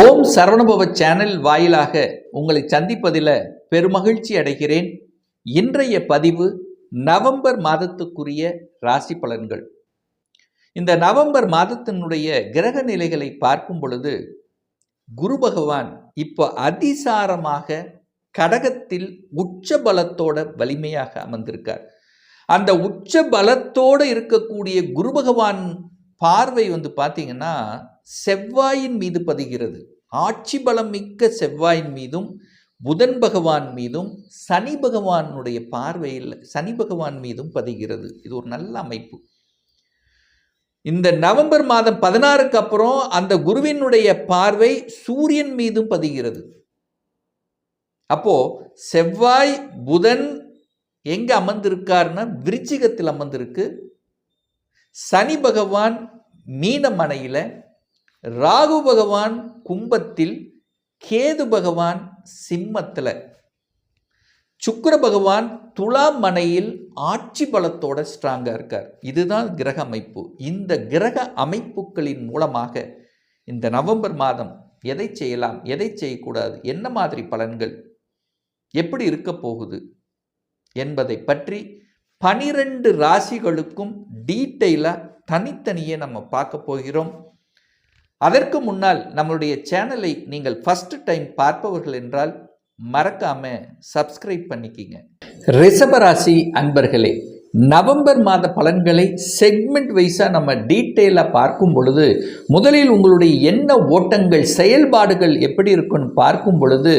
ஓம் Saravanabhava channel வாயிலாக உங்களை சந்திப்பதில் பெருமகிழ்ச்சி அடைகிறேன். இன்றைய பதிவு நவம்பர் மாதத்துக்குரிய ராசி பலன்கள். இந்த நவம்பர் மாதத்தினுடைய கிரக நிலைகளை பார்க்கும் பொழுது குரு பகவான் இப்போ அதிசாரமாக கடகத்தில் உச்ச பலத்தோட வலிமையாக அமர்ந்திருக்கார். அந்த உச்ச பலத்தோடு இருக்கக்கூடிய குரு பகவான் பார்வை வந்து பார்த்தீங்கன்னா செவ்வாயின் மீது பதிகிறது. ஆட்சி பலம் மிக்க செவ்வாயின் மீதும் புதன் பகவான் மீதும் சனி பகவானுடைய பார்வையில் சனி பகவான் மீதும் பதிகிறது. இது ஒரு நல்ல அமைப்பு. இந்த நவம்பர் மாதம் பதினாறுக்கு அப்புறம் அந்த குருவினுடைய பார்வை சூரியன் மீதும் பதிகிறது. அப்போ செவ்வாய் புதன் எங்க அமர்ந்திருக்காருன்னா விருச்சிகத்தில் அமர்ந்திருக்கு. சனி பகவான் மீனமனையில் ராகு பகவான் கும்பத்தில் கேது பகவான் சிம்மத்தில். சுக்கர பகவான் துலாம் மனையில் ஆட்சி பலத்தோட ஸ்ட்ராங்காக இருக்கார். இதுதான் கிரக அமைப்பு. இந்த கிரக அமைப்புகளின் மூலமாக இந்த நவம்பர் மாதம் எதை செய்யலாம் எதை செய்யக்கூடாது என்ன மாதிரி பலன்கள் எப்படி இருக்க போகுது என்பதை பற்றி பனிரெண்டு ராசிகளுக்கும் டீட்டெயிலாக தனித்தனியே நம்ம பார்க்க போகிறோம். அதற்கு முன்னால் நம்மளுடைய சேனலை நீங்கள் ஃபஸ்ட்டு டைம் பார்ப்பவர்கள் என்றால் மறக்காம சப்ஸ்கிரைப் பண்ணிக்கிங்க. ரிஷபராசி அன்பர்களே நவம்பர் மாத பலன்களை செக்மெண்ட் வைஸாக நம்ம டீட்டெயிலாக பார்க்கும் பொழுது முதலில் உங்களுடைய என்ன ஓட்டங்கள் செயல்பாடுகள் எப்படி இருக்குன்னு பார்க்கும் பொழுது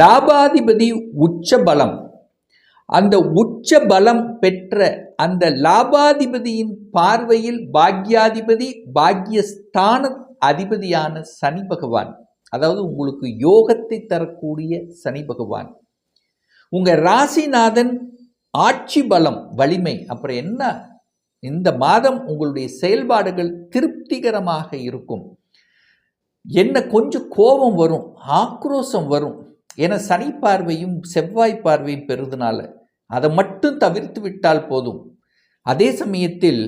லாபாதிபதி உச்ச பலம். அந்த உச்ச பலம் பெற்ற அந்த லாபாதிபதியின் பார்வையில் பாக்யாதிபதி பாக்யஸ்தான அதிபதியான சனி பகவான் அதாவது உங்களுக்கு யோகத்தை தரக்கூடிய சனி பகவான். உங்கள் ராசிநாதன் ஆட்சி பலம் வலிமை அப்புறம் என்ன? இந்த மாதம் உங்களுடைய செயல்பாடுகள் திருப்திகரமாக இருக்கும். என்ன கொஞ்சம் கோபம் வரும் ஆக்ரோஷம் வரும். என சனி பார்வையும் செவ்வாய் பார்வையும் பெறுதுனால அதை மட்டும் தவிர்த்து விட்டால் போதும். அதே சமயத்தில்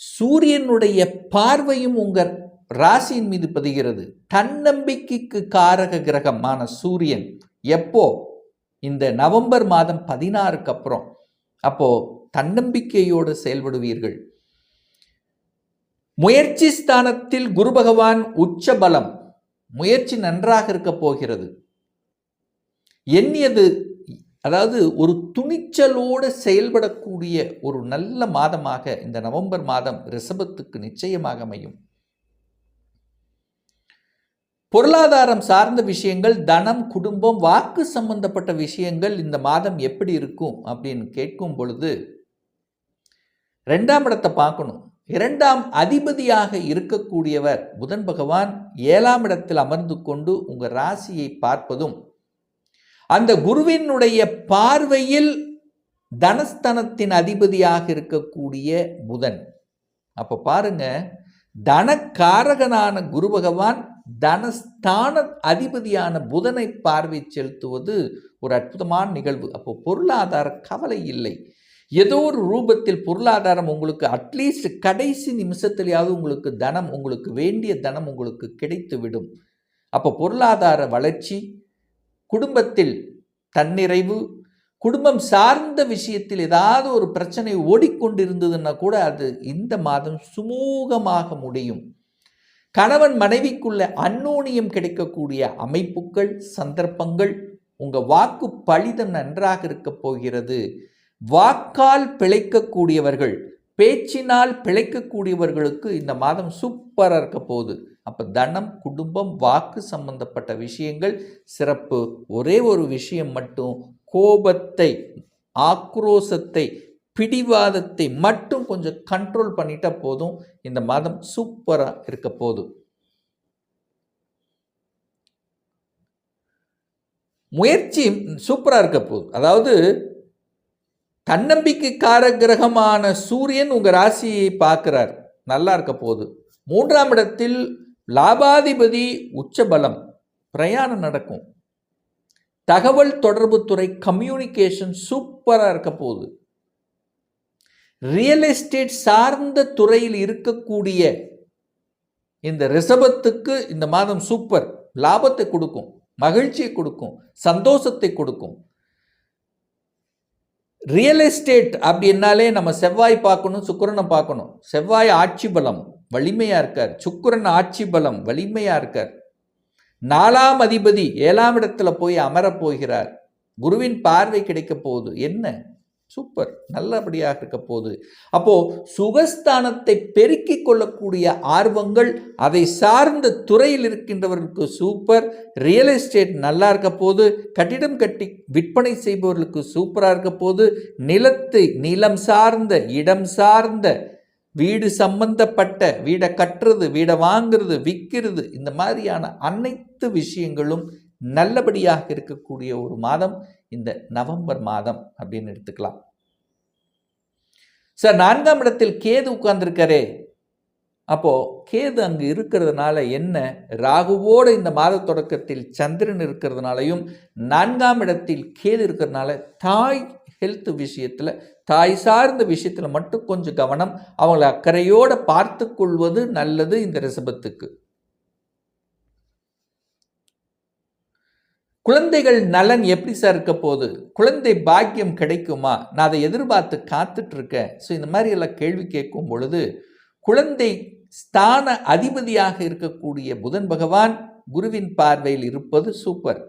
சூரியனுடைய பார்வையும் உங்கள் ராசியின் மீது பதிகிறது. தன்னம்பிக்கைக்கு காரக கிரகமான சூரியன் எப்போ? இந்த நவம்பர் மாதம் பதினாறுக்கு அப்புறம். அப்போ தன்னம்பிக்கையோடு செயல்படுவீர்கள். முயற்சி ஸ்தானத்தில் குரு பகவான் உச்ச பலம். முயற்சி நன்றாக இருக்க போகிறது. எண்ணியது அதாவது ஒரு துணிச்சலோடு செயல்படக்கூடிய ஒரு நல்ல மாதமாக இந்த நவம்பர் மாதம் ரிஷபத்துக்கு நிச்சயமாக அமையும். பொருளாதாரம் சார்ந்த விஷயங்கள் தனம் குடும்பம் வாக்கு சம்பந்தப்பட்ட விஷயங்கள் இந்த மாதம் எப்படி இருக்கும் அப்படின்னு கேட்கும் பொழுது ரெண்டாம் இடத்தை பார்க்கணும். இரண்டாம் அதிபதியாக இருக்கக்கூடியவர் புதன் பகவான் ஏழாம் இடத்தில் அமர்ந்து கொண்டு உங்கள் ராசியை பார்ப்பதும் அந்த குருவினுடைய பார்வையில் தனஸ்தனத்தின் அதிபதியாக இருக்கக்கூடிய புதன். அப்போ பாருங்க தனக்காரகனான குரு பகவான் தனஸ்தான அதிபதியான புதனை பார்வை செலுத்துவது ஒரு அற்புதமான நிகழ்வு. அப்போ பொருளாதார கவலை இல்லை. ஏதோ ஒரு ரூபத்தில் பொருளாதாரம் உங்களுக்கு அட்லீஸ்ட் கடைசி நிமிஷத்திலேயாவது உங்களுக்கு தனம் உங்களுக்கு வேண்டிய தனம் உங்களுக்கு கிடைத்து விடும் அப்போ பொருளாதார வளர்ச்சி குடும்பத்தில் தன்னிறைவு குடும்பம் சார்ந்த விஷயத்தில் ஏதாவது ஒரு பிரச்சனை ஓடிக்கொண்டிருந்ததுன்னா கூட அது இந்த மாதம் சுமூகமாக முடியும். கணவன் மனைவிக்குள்ள அன்னோனியம் கிடைக்கக்கூடிய அமைப்புகள் சந்தர்ப்பங்கள் உங்கள் வாக்கு பலிதம் நன்றாக இருக்க போகிறது. வாக்கால் பிழைக்கக்கூடியவர்கள் பேச்சினால் பிழைக்கக்கூடியவர்களுக்கு இந்த மாதம் சூப்பராக இருக்க போகுது. அப்போ தனம் குடும்பம் வாக்கு சம்பந்தப்பட்ட விஷயங்கள் சிறப்பு ஒரே ஒரு விஷயம் மட்டும் கோபத்தை ஆக்ரோசத்தை பிடிவாதத்தை மட்டும் கொஞ்சம் கண்ட்ரோல் பண்ணிட்டா போதும். இந்த மாதம் சூப்பராக இருக்க போதும் முயற்சி சூப்பராக இருக்க போகுது. அதாவது தன்னம்பிக்கைக்கார கிரகமான சூரியன் உங்கள் ராசியை பார்க்குறார். நல்லா இருக்க போகுது. மூன்றாம் இடத்தில் லாபாதிபதி உச்சபலம். பிரயாணம் நடக்கும். தகவல் தொடர்புத்துறை கம்யூனிகேஷன் சூப்பராக இருக்க போகுது. ரியல் எஸ்டேட் சார்ந்த துறையில் இருக்கக்கூடிய இந்த ரிசபத்துக்கு இந்த மாதம் சூப்பர் லாபத்தை கொடுக்கும் மகிழ்ச்சியை கொடுக்கும் சந்தோஷத்தை கொடுக்கும். ரியல் எஸ்டேட் அப்படின்னாலே நம்ம செவ்வாய் பார்க்கணும் சுக்கிரனை பார்க்கணும். செவ்வாய் ஆட்சி பலம் வலிமையாக இருக்கார். சுக்கிரன் ஆட்சி பலம் வலிமையாக இருக்கார். நாலாம் அதிபதி ஏழாம் இடத்துல போய் அமரப் போகிறார். குருவின் பார்வை கிடைக்க போகுது. என்ன? சூப்பர். நல்லபடியாக இருக்க போகுது. அப்போ சுகஸ்தானத்தை பெருக்கிக் கொள்ளக்கூடிய ஆர்வங்கள் அதை சார்ந்த துறையில் இருக்கின்றவர்களுக்கு சூப்பர். ரியல் எஸ்டேட் நல்லா இருக்க போது கட்டிடம் கட்டி விற்பனை செய்பவர்களுக்கு சூப்பராக இருக்க போது நிலத்தை நிலம் சார்ந்த இடம் சார்ந்த வீடு சம்பந்தப்பட்ட வீடை கட்டுறது வீடை வாங்குறது விற்கிறது இந்த மாதிரியான அனைத்து விஷயங்களும் நல்லபடியாக இருக்கக்கூடிய ஒரு மாதம் இந்த நவம்பர் மாதம் அப்படின்னு எடுத்துக்கலாம். சார் நான்காம் இடத்தில் கேது உட்கார்ந்துருக்காரே. அப்போ கேது அங்கு இருக்கிறதுனால என்ன? ராகுவோடு இந்த மாத தொடக்கத்தில் சந்திரன் இருக்கிறதுனாலையும் நான்காம் இடத்தில் கேது இருக்கிறதுனால தாய் ஹெல்த் விஷயத்தில் தாய் சார்ந்த விஷயத்தில் மட்டும் கொஞ்சம் கவனம். அவங்கள அக்கறையோடு பார்த்து கொள்வது நல்லது இந்த ரிசபத்துக்கு குழந்தைகள் நலன் எப்படி சார் இருக்க போகுது? குழந்தை பாக்கியம் கிடைக்குமா? நான் அதை எதிர்பார்த்து காத்துட்டு இருக்கேன் ஸோ இந்த மாதிரி எல்லாம் கேள்வி கேட்கும் பொழுது குழந்தை ஸ்தான அதிபதியாக இருக்கக்கூடிய புதன் பகவான் குருவின் பார்வையில் இருப்பது சூப்பர்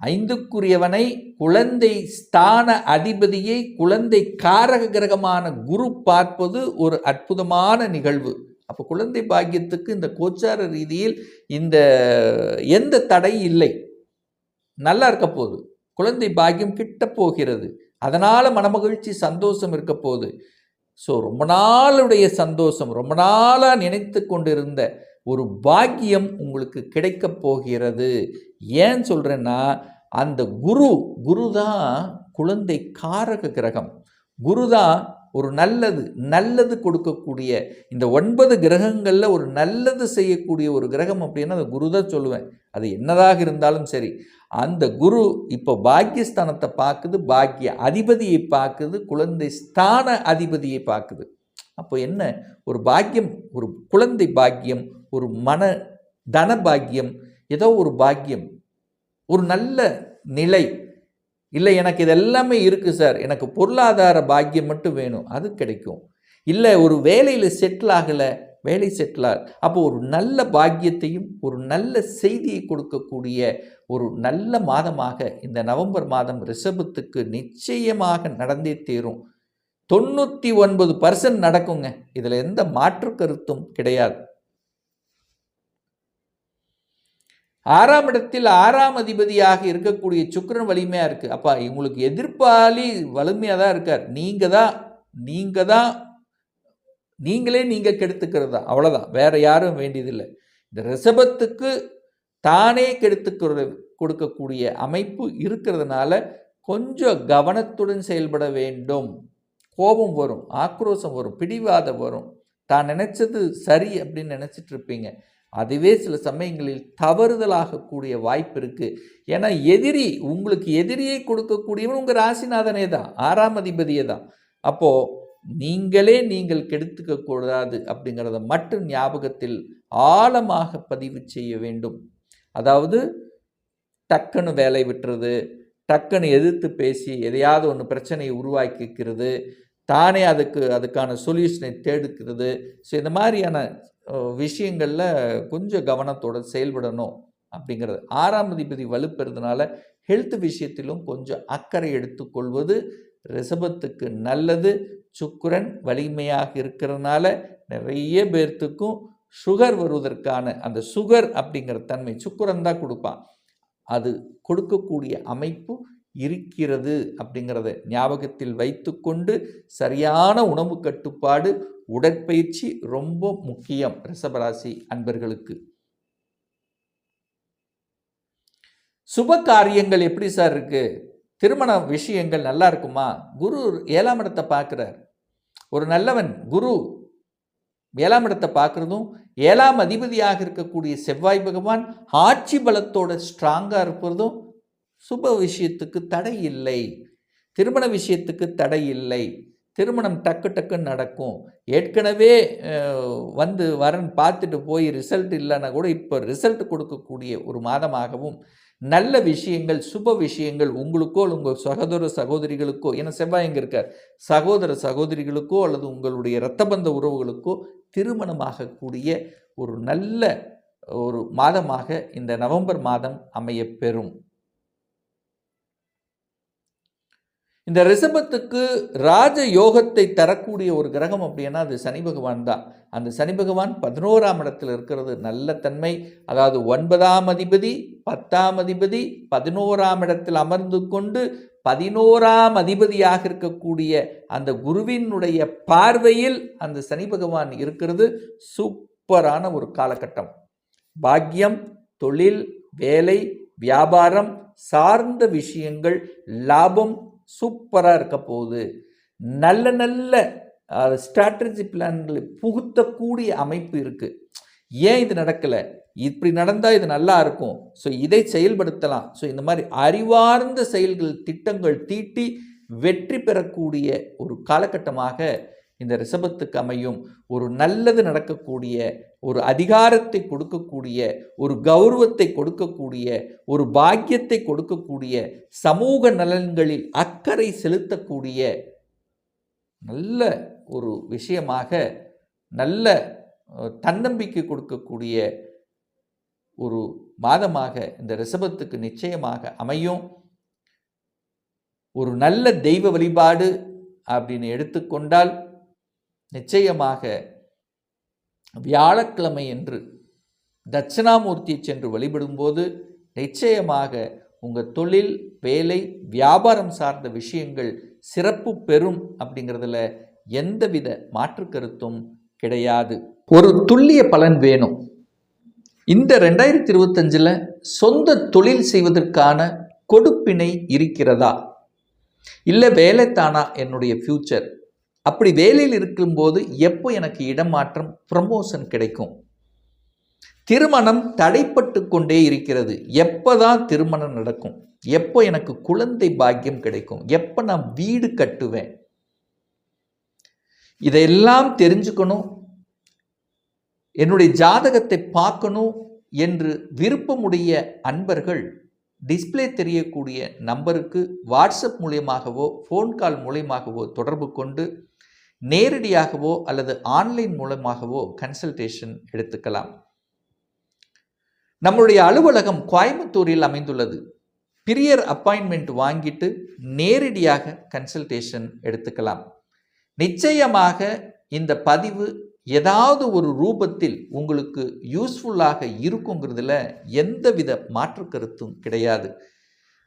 ஐந்துக்குரியவனை குழந்தை ஸ்தான அதிபதியை குழந்தை காரக கிரகமான குரு பார்ப்பது ஒரு அற்புதமான நிகழ்வு. அப்போ குழந்தை பாக்கியத்துக்கு இந்த கோச்சார ரீதியில் இந்த எந்த தடை இல்லை. நல்லா இருக்க போகுது. குழந்தை பாக்கியம் கிட்ட போகிறது. அதனால் மனமகிழ்ச்சி சந்தோஷம் இருக்க போகுது. ஸோ ரொம்ப நாளுடைய சந்தோஷம் ரொம்ப நாளாக நினைத்து கொண்டிருந்த ஒரு பாக்கியம் உங்களுக்கு கிடைக்க போகிறது. ஏன் சொல்கிறேன்னா அந்த குரு குரு தான் குழந்தை காரக கிரகம். குரு தான் ஒரு நல்லது நல்லது கொடுக்கக்கூடிய இந்த ஒன்பது கிரகங்களில் ஒரு நல்லது செய்யக்கூடிய ஒரு கிரகம் அப்படின்னா அந்த குரு தான் சொல்லுவேன். அது என்னதாக இருந்தாலும் சரி. அந்த குரு இப்போ பாக்கியஸ்தானத்தை பார்க்குது பாக்கிய அதிபதியை பார்க்குது குழந்தை ஸ்தான அதிபதியை பார்க்குது. அப்போ என்ன? ஒரு பாக்கியம் ஒரு குழந்தை பாக்கியம் ஒரு மன தன பாக்கியம் ஏதோ ஒரு பாக்கியம் ஒரு நல்ல நிலை. இல்லை எனக்கு இது எல்லாமே இருக்குது சார். எனக்கு பொருளாதார பாக்கியம் மட்டும் வேணும். அது கிடைக்கும். இல்லை ஒரு வேலையில் செட்டில் ஆகலை வேலை செட்டில் ஆக அப்போ ஒரு நல்ல பாக்கியத்தையும் ஒரு நல்ல செய்தியை கொடுக்கக்கூடிய ஒரு நல்ல மாதமாக இந்த நவம்பர் மாதம் ரிஷபத்துக்கு நிச்சயமாக நடந்தே தீரும். தொண்ணூற்றி ஒன்பது பர்சன்ட் நடக்குங்க. இதில் எந்த மாற்று கருத்தும் கிடையாது. ஆறாம் இடத்தில் ஆறாம் அதிபதியாக இருக்கக்கூடிய சுக்கரன் வலிமையாக இருக்குது அப்பா இவங்களுக்கு எதிர்ப்பாளி வலிமையாக தான் இருக்கார். நீங்கள் தான் நீங்கள் தான் நீங்களே நீங்கள் கெடுத்துக்கிறது தான். அவ்வளோதான் வேறு யாரும் வேண்டியதில்லை. இந்த ரிஷபத்துக்கு தானே கெடுத்துக்கிற கொடுக்கக்கூடிய அமைப்பு இருக்கிறதுனால கொஞ்சம் கவனத்துடன் செயல்பட வேண்டும். கோபம் வரும் ஆக்ரோஷம் வரும் பிடிவாதம் வரும். தான் நினச்சது சரி அப்படின்னு நினச்சிட்டு இருப்பீங்க. அதுவே சில சமயங்களில் தவறுதலாகக்கூடிய வாய்ப்பு இருக்குது ஏன்னா எதிரி உங்களுக்கு எதிரியை கொடுக்கக்கூடியவன் உங்கள் ராசிநாதனே தான் ஆறாம் அதிபதியே தான். அப்போது நீங்களே நீங்கள் கெடுத்துக்க கூடாது அப்படிங்கிறத மட்டும் ஞாபகத்தில் ஆழமாக பதிவு செய்ய வேண்டும். அதாவது டக்குன்னு வேலை விட்டுறது டக்குன்னு எதிர்த்து பேசி எதையாவது ஒன்று பிரச்சனையை உருவாக்கிக்கிறது தானே அதுக்கு அதுக்கான சொல்யூஷனை தேடுக்கிறது. ஸோ இந்த மாதிரியான விஷயங்களில் கொஞ்சம் கவனத்தோடு செயல்படணும் அப்படிங்கிறது. ஆறாம் அதிபதி வலுப்பெறதுனால ஹெல்த் விஷயத்திலும் கொஞ்சம் அக்கறை எடுத்துக்கொள்வது ரிசபத்துக்கு நல்லது. சுக்கரன் வலிமையாக இருக்கிறதுனால நிறைய பேர்த்துக்கும் சுகர் வருவதற்கான அந்த சுகர் அப்படிங்கிற தன்மை சுக்கரன் தான் கொடுப்பான். அது கொடுக்கக்கூடிய அமைப்பு இருக்கிறது அப்படிங்கிறத ஞாபகத்தில் வைத்துக்கொண்டு சரியான உணவு கட்டுப்பாடு உடற்பயிற்சி ரொம்ப முக்கியம் ரிஷபராசி அன்பர்களுக்கு. சுப காரியங்கள் எப்படி சார் இருக்கு? திருமண விஷயங்கள் நல்லா இருக்குமா? குரு ஏழாம் இடத்தை பார்க்குறார். ஒரு நல்லவன் குரு ஏழாம் இடத்தை பார்க்குறதும் ஏழாம் அதிபதியாக இருக்கக்கூடிய செவ்வாய் பகவான் ஆட்சி பலத்தோட ஸ்ட்ராங்காக இருக்கிறதும் சுப விஷயத்துக்கு தடை இல்லை. திருமண விஷயத்துக்கு தடை இல்லை. திருமணம் டக்கு டக்குன்னு நடக்கும். ஏற்கனவே வந்து வரன் பார்த்துட்டு போய் ரிசல்ட் இல்லைன்னா கூட இப்போ ரிசல்ட் கொடுக்கக்கூடிய ஒரு மாதமாகவும் நல்ல விஷயங்கள் சுப விஷயங்கள் உங்களுக்கோ உங்கள் சகோதர சகோதரிகளுக்கோ ஏன்னா செவ்வாய் எங்கே இருக்கார். சகோதர சகோதரிகளுக்கோ அல்லது உங்களுடைய இரத்தபந்த உறவுகளுக்கோ திருமணமாகக்கூடிய ஒரு நல்ல ஒரு மாதமாக இந்த நவம்பர் மாதம் அமையப்பெறும் பெறும் இந்த ரிஷபத்துக்கு ராஜ யோகத்தை தரக்கூடிய ஒரு கிரகம் அப்படின்னா அது சனி பகவான் தான். அந்த சனி பகவான் பதினோராம் இடத்தில் இருக்கிறது நல்ல தன்மை. அதாவது ஒன்பதாம் அதிபதி பத்தாம் அதிபதி பதினோராம் இடத்தில் அமர்ந்து கொண்டு பதினோராம் அதிபதியாக இருக்கக்கூடிய அந்த குருவினுடைய பார்வையில் அந்த சனி பகவான் இருக்கிறது. சூப்பரான ஒரு காலகட்டம். பாக்கியம் தொழில் வேலை வியாபாரம் சார்ந்த விஷயங்கள் லாபம் சூப்பராக இருக்க போகுது. நல்ல நல்ல ஸ்ட்ராட்டஜி பிளான்களை புகுத்தக்கூடிய அமைப்பு இருக்குது ஏன் இது நடக்கலை? இப்படி நடந்தால் இது நல்லா இருக்கும். ஸோ இதை செயல்படுத்தலாம். ஸோ இந்த மாதிரி அறிவார்ந்த செயல்கள் திட்டங்கள் தீட்டி வெற்றி பெறக்கூடிய ஒரு காலகட்டமாக இந்த ரிஷபத்துக்கு அமையும் ஒரு நல்லது நடக்கக்கூடிய ஒரு அதிகாரத்தை கொடுக்கக்கூடிய ஒரு கௌரவத்தை கொடுக்கக்கூடிய ஒரு பாக்கியத்தை கொடுக்கக்கூடிய சமூக நலன்களில் அக்கறை செலுத்தக்கூடிய நல்ல ஒரு விஷயமாக நல்ல தன்னம்பிக்கை கொடுக்கக்கூடிய ஒரு மாதமாக இந்த ரிஷபத்துக்கு நிச்சயமாக அமையும். ஒரு நல்ல தெய்வ வழிபாடு அப்படின்னு எடுத்துக்கொண்டால் நிச்சயமாக வியாழக்கிழமை என்று தட்சிணாமூர்த்தியை சென்று வழிபடும்போது நிச்சயமாக உங்கள் தொழில் வேலை வியாபாரம் சார்ந்த விஷயங்கள் சிறப்பு பெறும் அப்படிங்கிறதுல எந்தவித மாற்று கருத்தும் கிடையாது. ஒரு துல்லிய பலன் வேணும். இந்த ரெண்டாயிரத்தி இருபத்தஞ்சில் சொந்த தொழில் செய்வதற்கான கொடுப்பினை இருக்கிறதா? இல்லை வேலைத்தானா என்னுடைய ஃப்யூச்சர் அப்படி வேலையில் இருக்கும்போது எப்போ எனக்கு இடமாற்றம் ப்ரமோஷன் கிடைக்கும்? திருமணம் தடைப்பட்டு கொண்டே இருக்கிறது. எப்போதான் திருமணம் நடக்கும்? எப்போ எனக்கு குழந்தை பாக்கியம் கிடைக்கும்? எப்போ நான் வீடு கட்டுவேன்? இதையெல்லாம் தெரிஞ்சுக்கணும். என்னுடைய ஜாதகத்தை பார்க்கணும் என்று விருப்பமுடைய அன்பர்கள் டிஸ்ப்ளே தெரியக்கூடிய நம்பருக்கு வாட்ஸ்அப் மூலியமாகவோ ஃபோன் கால் மூலியமாகவோ தொடர்பு கொண்டு நேரடியாகவோ அல்லது ஆன்லைன் மூலமாகவோ கன்சல்டேஷன் எடுத்துக்கலாம். நம்முடைய அலுவலகம் கோயம்புத்தூரில் அமைந்துள்ளது. பிரியர் அப்பாயின்மெண்ட் வாங்கிட்டு நேரடியாக கன்சல்டேஷன் எடுத்துக்கலாம். நிச்சயமாக இந்த பதிவு ஏதாவது ஒரு ரூபத்தில் உங்களுக்கு யூஸ்ஃபுல்லாக இருக்குங்கிறதுல எந்தவித மாற்று கருத்தும் கிடையாது.